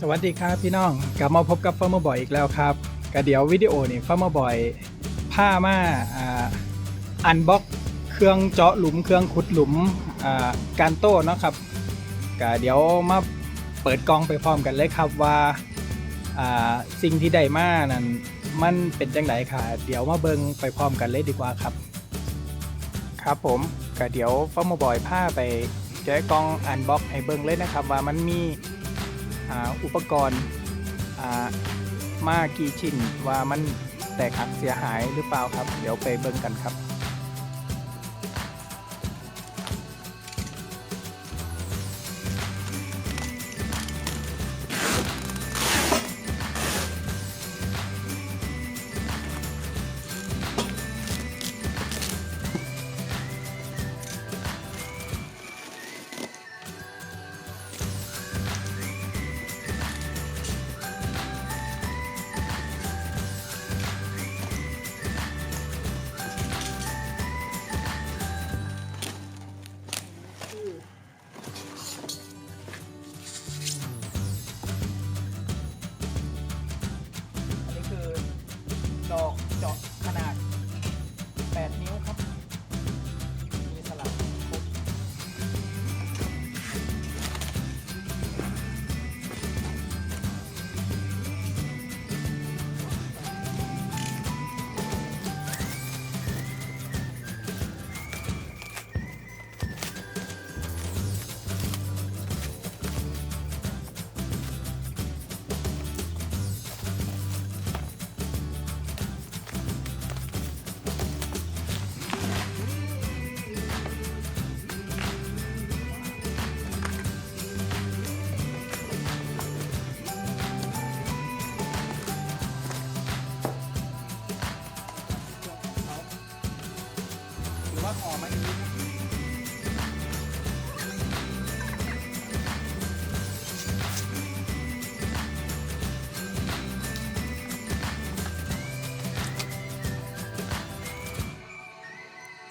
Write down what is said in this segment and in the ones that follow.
สวัสดีครับพี่น้อง กลับมาพบกับฟาร์มบอยอีกแล้วครับกะเดี๋ยววิดีโอนี่ฟาร์มบอยผ้ามาอ่าอันบ็อกเครื่องเจาะหลุมเครื่องขุดหลุมการโต้นะครับกะเดี๋ยวมาเปิดกล้องไปพร้อมกันเลยครับว่าสิ่งที่ได้มานั้นมันเป็นจังไดค่ะ เดี๋ยวมาเบิงไปพร้อมกันเลยดีกว่าครับ ครับผมก็เดี๋ยวฟอร์มบอยผ้าไปแกะกล่องอันบ็อกให้เบิงเลยนะครับว่ามันมี อุปกรณ์มากี่ชิ้นว่ามันแตกหักเสียหายหรือเปล่าครับ เดี๋ยวไปเบิ่งกันครับ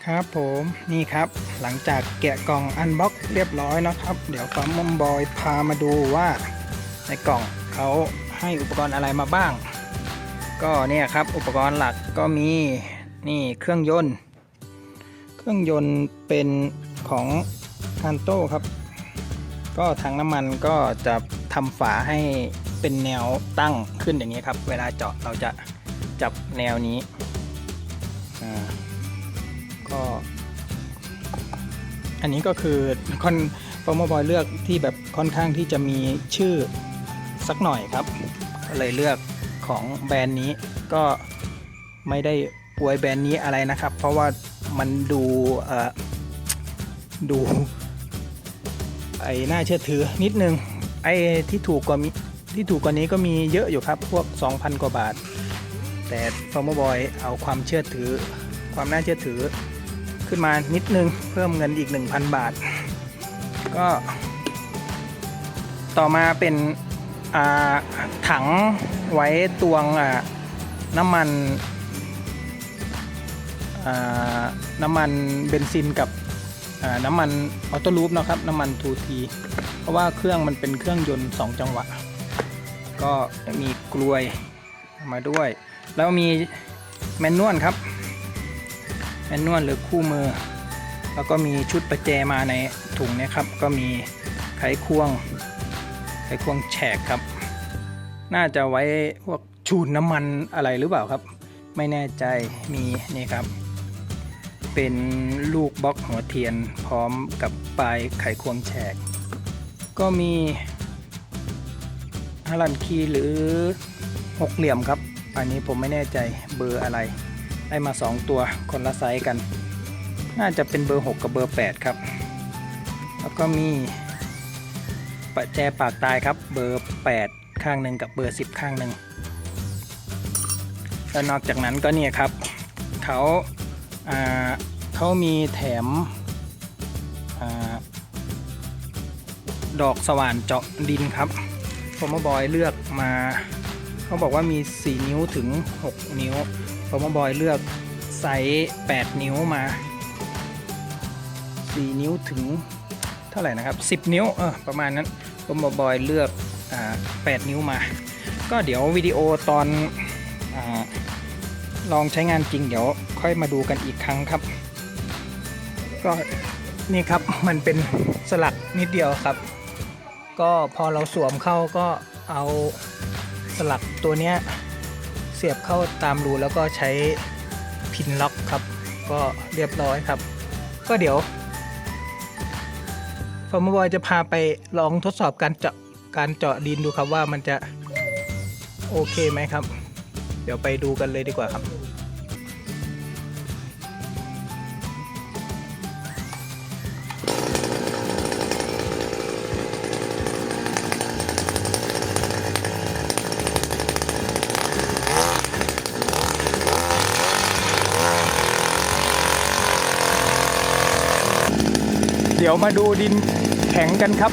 ครับผมนี่ครับหลังจากแกะกล่องอันบ็อกเรียบร้อยนะครับ เดี๋ยวฟาร์มมบอยพามาดูว่า ในกล่องเขาให้อุปกรณ์อะไรมาบ้าง ก็เนี่ยครับอุปกรณ์หลักก็มีนี่เครื่องยนต์ เครื่องยนต์เป็นของฮันโต้ครับ ก็ถังน้ำมันก็จะทำฝาให้เป็นแนวตั้งขึ้นอย่างนี้ครับ เวลาเจาะเราจะจับแนวนี้อ่า ก็ อันนี้ก็คือคอนฟอร์มบอยเลือกที่แบบค่อนข้างที่จะมีชื่อสักหน่อยครับก็เลยเลือกของแบรนด์นี้ก็ไม่ได้อวยแบรนด์นี้อะไรนะครับ เพราะว่ามันดูดูไอ้น่าเชื่อถือนิดนึงไอ้ที่ถูกกว่ามีที่ถูกกว่านี้ก็มีเยอะอยู่ครับ พวก 2,000 กว่าบาท แต่ฟอร์มบอยเอาความเชื่อถือ ความน่าเชื่อถือ ขึ้นมานิดนึง เพิ่มเงินอีก 1,000 บาท ก็ ต่อมาเป็นอ่าถังไว้ตวงอ่าน้ำมันอ่าน้ำมันเบนซินกับอ่าน้ำมันออโต้ลูปนะครับ น้ำมันทูทีเพราะว่าเครื่องมันเป็นเครื่องยนต์ 2 จังหวะ ก็มีกลวยมาด้วย แล้วมีแมนนวลครับ นนวลหรือคู่มือ แล้วก็มีชุดประแจมาในถุงนะครับ ก็มีไขควง ไขควงแฉกครับ น่าจะไว้พวกชูนน้ำมันอะไรหรือเปล่าครับ ไม่แน่ใจมีนี่ครับ เป็นลูกบล็อกหัวเทียนพร้อมกับปลายไขควงแฉก ก็มีฮารันคีหรือหกเหลี่ยมครับ อันนี้ผมไม่แน่ใจเบอร์อะไร ได้มา 2 ตัวคนละไซส์กัน น่าจะเป็นเบอร์ 6 กับเบอร์ 8 ครับ แล้วก็มีประแจปากตายครับเบอร์ 8 ข้างหนึ่งกับเบอร์ 10 ข้างหนึ่งแล้วนอกจากนั้นก็เนี่ยครับเขาาเขามีแถมอดอกสว่านเจาะดินครับผมมาบอยเลือกมา เขาบอกว่ามี 4 นิ้วถึง 6 นิ้ว ผมบอยเลือกไซส์8 นิ้วมา 4 นิ้วถึงเท่าไหร่นะครับ 10 นิ้วเออประมาณนั้นผมบอยเลือกอ่า8นิ้วมา ก็เดี๋ยววิดีโอตอนอาลองใช้งานจริงเดี๋ยวค่อยมาดูกันอีกครั้งครับ ก็นี่ครับมันเป็นสลักนิดเดียวครับ ก็พอเราสวมเข้าก็เอาสลักตัวเนี้ย สียบเข้าตามรูแล้วก็ใช้พินล็อกครับ ก็เรียบร้อยครับ ก็เดี๋ยวฟอร์มบอยจะพาไปลองทดสอบการเจาะการเจาะดินดูครับว่ามันจะโอเคไหมครับ เดี๋ยวไปดูกันเลยดีกว่าครับ ดี๋ยวมาดูดินแข็งกันครับ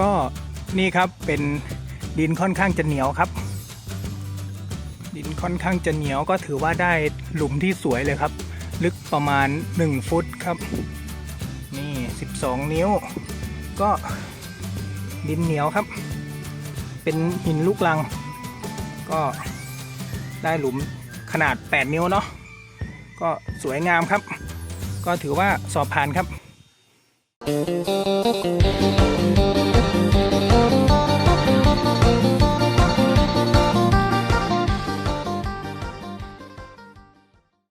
ก็นี่ครับเป็นดินค่อนข้างจะเหนียวครับ ดินค่อนข้างจะเหนียวก็ถือว่าได้หลุมที่สวยเลยครับ ลึกประมาณ 1 ฟุตครับ นี่ 12 นิ้ว ก็ดินเหนียวครับ เป็นหินลูกลัง ก็ได้หลุมขนาด 8 นิ้วเนาะก็สวยงามครับ ก็ถือว่าสอบผ่านครับ